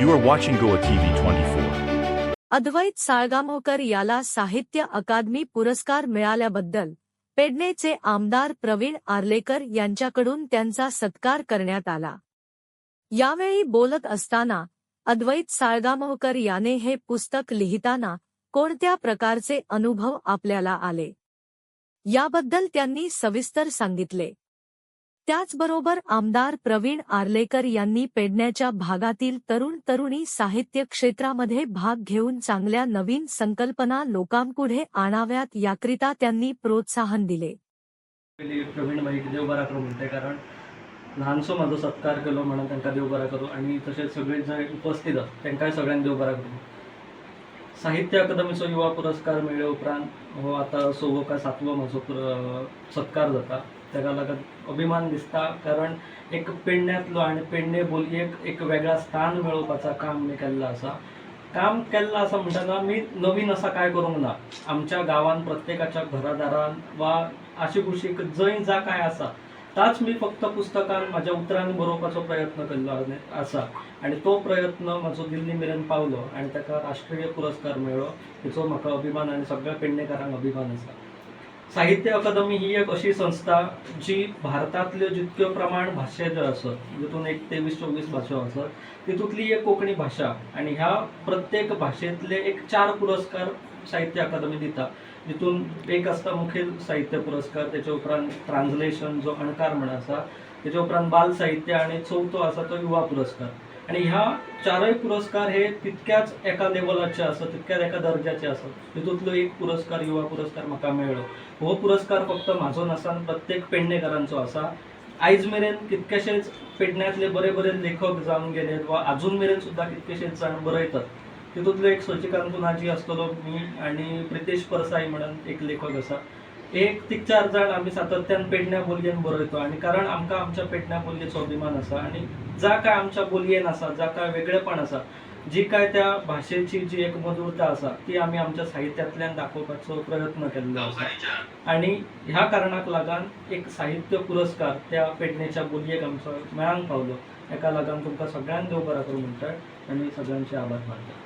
You are watching Goa TV twenty four Advait Salgaonkar याला साहित्य अकादमी पुरस्कार मिळाल्याबद्दल पेडणेचे आमदार प्रवीण आर्लेकर यांच्याकडून त्यांचा सत्कार करण्यात आला. यावेळी बोलत असताना अद्वैत साळगामोकर याने हे पुस्तक लिहिताना कोणत्या प्रकारचे अनुभव आपल्याला आले? याबद्दल त्यांनी सविस्तर सांगितले. त्याचबरोबर आमदार प्रवीण आर्लेकर यांनी पेडण्याच्या भागातील तरुण तरुणी साहित्य क्षेत्रामध्ये भाग घेऊन चांगल्या नवीन संकल्पना लोकांपुढे आणाव्यात याकरिता त्यांनी प्रोत्साहन दिले. प्रवीण भाईक देव बरा करू म्हणते कारण ल्हानसो माझा सत्कार केलो म्हणून त्यांना देव बरा करू आणि तसेच सगळे जे उपस्थित आसा तांकांय सगळ्यांक देव बरा करू. साहित्य अकादमीचो युवा पुरस्कार मेळ्ळे उपरांत हो आतां सवो काय सातवो म्हजो सत्कार जाता तेका लागून अभिमान दिसता कारण एक पेडण्यांतलो आनी पेडणे बोलयेक एक वेगळा स्थान मेळोवपाचा काम मी केल्लो आसा काम केल्लो आसा म्हणटना मी नवीन असा काय करूंक ना आमच्या गांवांत प्रत्येकाच्या घरादारान वा आशी कुशीक जंय जा काय आसा ताच मी फक्त पुस्तकात माझ्या उतरांनी बरोवपाचो प्रयत्न केल्लो आसा आनी तो प्रयत्न म्हजो दिल्ली मेरेन पावलो आनी ताका राष्ट्रीय पुरस्कार मेळ्ळो हेचो म्हाका अभिमान आनी सगळ्या पेडणेकारांक अभिमान आसा साहित्य अकादमी ही एक अशी संस्था जी भारतांतल्यो जितक्यो प्रमाण भाशे ज्यो आसत जितून एक तेवीस चोवीस भाशा आसत तितूंतली एक कोंकणी भाशा आनी ह्या प्रत्येक भाशेंतले एक चार पुरस्कार साहित्य अकादमी दिता. जितून एक आसता मुखेल साहित्य पुरस्कार त्याच्या उपरांत ट्रान्सलेशन जो अणकार म्हण आसा त्याच्या उपरांत बाल साहित्य आनी चवथो आसा तो युवा पुरस्कार. आनी ह्या चारय पुरस्कार हे तितक्याच एका लेवलाचे आसत तितक्याच एका दर्जाचे आसत तितूंतलो एक पुरस्कार युवा पुरस्कार म्हाका मेळ्ळो हो पुरस्कार फक्त म्हाजो नासान प्रत्येक पेडणेकारांचो आसा आयज मेरेन कितकेशेच पेडण्यांतले बरे बरे लेखक जावन गेले वा आजून मेरेन सुद्दां कितकेशेच जाण बरयतात. तितूंतलो एक सचिकांत नाजी आसतलो मी आनी प्रितेश परसाई म्हणून एक लेखक आसा एक तीग चार जाण आमी सातत्यान पेडण्या बोलयेन बरयतो आनी कारण आमकां आमच्या पेडण्या बोलयेचो अभिमान आसा आनी जा काय आमच्या बोलयेन आसा जा काय वेगळेपण आसा जी काय त्या भाशेची जी एक मधुरता आसा ती आमी आमच्या साहित्यांतल्यान दाखोवपाचो प्रयत्न केल्लो आसा आनी ह्या कारणाक लागून एक साहित्य पुरस्कार त्या पेडणेच्या बोलयेक आमचो मेळांक पावलो. एका लागून तुमकां सगळ्यांक देव बरा करूं म्हणटात आनी सगळ्यांचे आभार मानतात